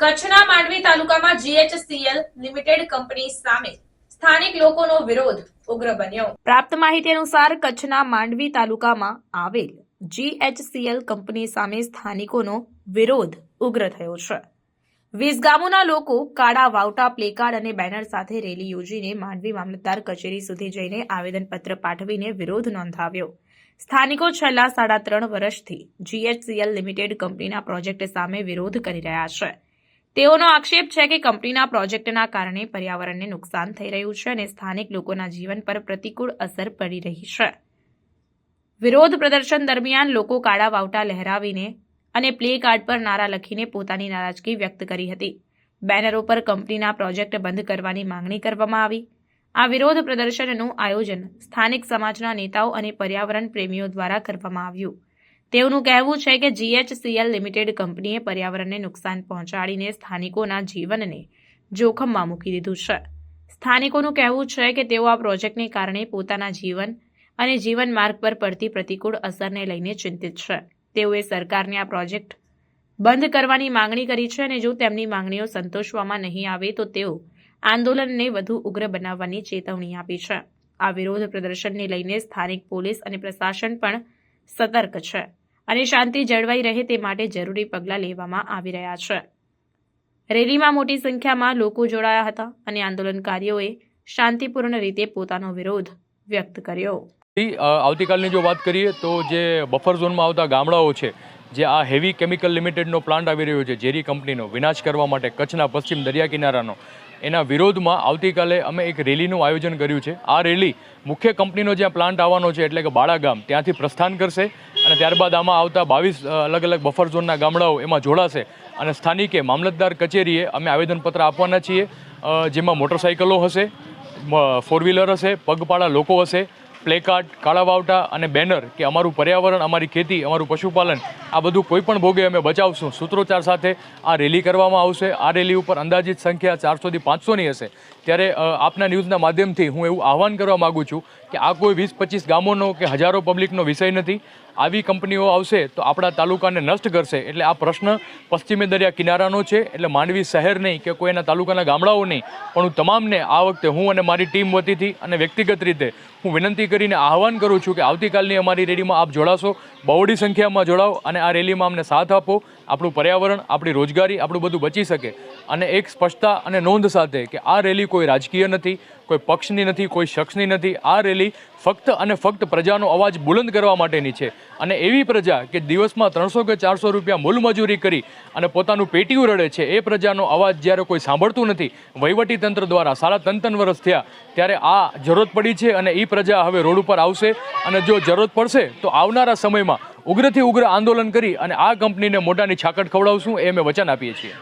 કચ્છના માંડવી તાલુકામાં GHCL limited company સામે સ્થાનિક લોકોનો વિરોધ ઉગ્ર બન્યો. પ્રાપ્ત માહિતી અનુસાર કચ્છના માંડવી તાલુકામાં આવેલ જીએચસીએલ કંપની સામે સ્થાનિકોનો વિરોધ ઉગ્ર થયો છે. વીસ ગામોના લોકો કાળા વાવટા, પ્લેકાર્ડ અને બેનર સાથે રેલી યોજીને માંડવી મામલતદાર કચેરી સુધી જઈને આવેદનપત્ર પાઠવીને વિરોધ નોંધાવ્યો. સ્થાનિકો છેલ્લા સાડા ત્રણ વર્ષથી જીએચસીએલ લિમિટેડ કંપનીના પ્રોજેક્ટ સામે વિરોધ કરી રહ્યા છે. તેઓનો આક્ષેપ છે કે કંપનીના પ્રોજેક્ટના કારણે પર્યાવરણને નુકસાન થઈ રહ્યું છે અને સ્થાનિક લોકોના જીવન પર પ્રતિકૂળ અસર પડી રહી છે. વિરોધ પ્રદર્શન દરમિયાન લોકો કાળા વાવટા લહેરાવીને અને પ્લે કાર્ડ પર નારા લખીને પોતાની નારાજગી વ્યક્ત કરી હતી. બેનરો પર કંપનીના પ્રોજેક્ટ બંધ કરવાની માંગણી કરવામાં આવી. આ વિરોધ પ્રદર્શનનું આયોજન સ્થાનિક સમાજના નેતાઓ અને પર્યાવરણ પ્રેમીઓ દ્વારા કરવામાં આવ્યું. તેઓનું કહેવું છે કે જીએચસીએલ લિમિટેડ કંપનીએ પર્યાવરણને નુકસાન પહોંચાડીને સ્થાનિકોના જીવનને જોખમમાં મૂકી દીધું છે. સ્થાનિકોનું કહેવું છે કે તેઓ આ પ્રોજેક્ટને કારણે પોતાના જીવન અને જીવન માર્ગ પર પડતી પ્રતિકૂળ અસરને લઈને ચિંતિત છે. તેઓએ સરકારને આ પ્રોજેક્ટ બંધ કરવાની માંગણી કરી છે અને જો તેમની માંગણીઓ સંતોષવામાં નહીં આવે તો તેઓ આંદોલનને વધુ ઉગ્ર બનાવવાની ચેતવણી આપી છે. આ વિરોધ પ્રદર્શનને લઈને સ્થાનિક પોલીસ અને પ્રશાસન પણ સતર્ક છે. અને શાંતિ જળવાઈ રહે તે માટે જરૂરી પગલાં લેવામાં આવી રહ્યા છે. રેલીમાં મોટી સંખ્યામાં લોકો જોડાયા હતા અને આંદોલનકારીઓએ શાંતિપૂર્ણ રીતે પોતાનો વિરોધ વ્યક્ત કર્યો. આવતીકાલની જો વાત કરીએ તો જે બફર ઝોનમાં આવતા ગામડાઓ છે, જે આ હેવી કેમિકલ લિમિટેડનો પ્લાન્ટ આવી રહ્યો છે, ઝેરી કંપનીનો, વિનાશ કરવા માટે કચ્છના પશ્ચિમ દરિયા કિનારાનો એના વિરોધમાં આવતીકાલે અમે એક રેલીનું આયોજન કર્યું છે. આ રેલી મુખ્ય કંપનીનો જ્યાં પ્લાન્ટ આવવાનો છે, એટલે કે બાળા ગામ, ત્યાંથી પ્રસ્થાન કરશે અને ત્યારબાદ આમાં આવતા બાવીસ અલગ અલગ બફર ઝોનના ગામડાઓ એમાં જોડાશે અને સ્થાનિકે મામલતદાર કચેરીએ અમે આવેદનપત્ર આપવાના છીએ. જેમાં મોટરસાઇકલો હશે ફોર વ્હીલર હશે, પગપાળા લોકો હશે પ્લેકાર્ડ કાળા વાવટા અને બેનર કે અમારું પર્યાવરણ, અમારી ખેતી, અમારું પશુપાલન, આ બધું કોઈ પણ ભોગે અમે બચાવશું. સૂત્રોચ્ચાર સાથે આ રેલી કરવામાં આવશે. આ રેલી ઉપર અંદાજિત સંખ્યા ચારસોથી પાંચસોની હશે. ત્યારે આપના ન્યૂઝના માધ્યમથી હું એવું આહવાન કરવા માગું છું કે આ કોઈ વીસ પચીસ ગામોનો કે હજારો પબ્લિકનો વિષય નથી. આવી કંપનીઓ આવશે તો આપણા તાલુકાને નષ્ટ કરશે. એટલે આ પ્રશ્ન પશ્ચિમે દરિયા કિનારાનો છે. એટલે માંડવી શહેર નહીં કે કોઈ એના તાલુકાના ગામડાઓ નહીં. પણ હું તમામને આ વખતે હું અને મારી ટીમ વતીથી અને વ્યક્તિગત રીતે હું વિનંતી કરીને આહવાન કરું છું કે આવતીકાલની અમારી રેલીમાં આપ જોડાશો. બહોળી સંખ્યામાં જોડાઓ અને આ રેલીમાં અમને સાથ આપો. આપણું પર્યાવરણ, આપણી રોજગારી આપણું બધું બચી શકે. અને એક સ્પષ્ટતા અને નોંધ સાથે કે આ રેલી કોઈ રાજકીય નથી. કોઈ પક્ષની નથી, કોઈ શખ્સની નથી. આ રેલી ફક્ત અને ફક્ત પ્રજાનો અવાજ બુલંદ કરવા માટેની છે. અને એવી પ્રજા કે દિવસમાં ત્રણસો કે ચારસો રૂપિયા મૂલમજૂરી કરી અને પોતાનું પેટીયું રડે છે, એ પ્રજાનો અવાજ જ્યારે કોઈ સાંભળતું નથી વહીવટી તંત્ર દ્વારા સાડા ત્રણ ત્રણ વર્ષ થયા, ત્યારે આ જરૂરત પડી છે અને એ પ્રજા હવે રોડ ઉપર આવશે. અને જો જરૂરત પડશે, તો આવનારા સમયમાં ઉગ્રથી ઉગ્ર આંદોલન કરી અને આ કંપનીને મોઢાની છાકટ ખવડાવશું, એ અમે વચન આપીએ છીએ.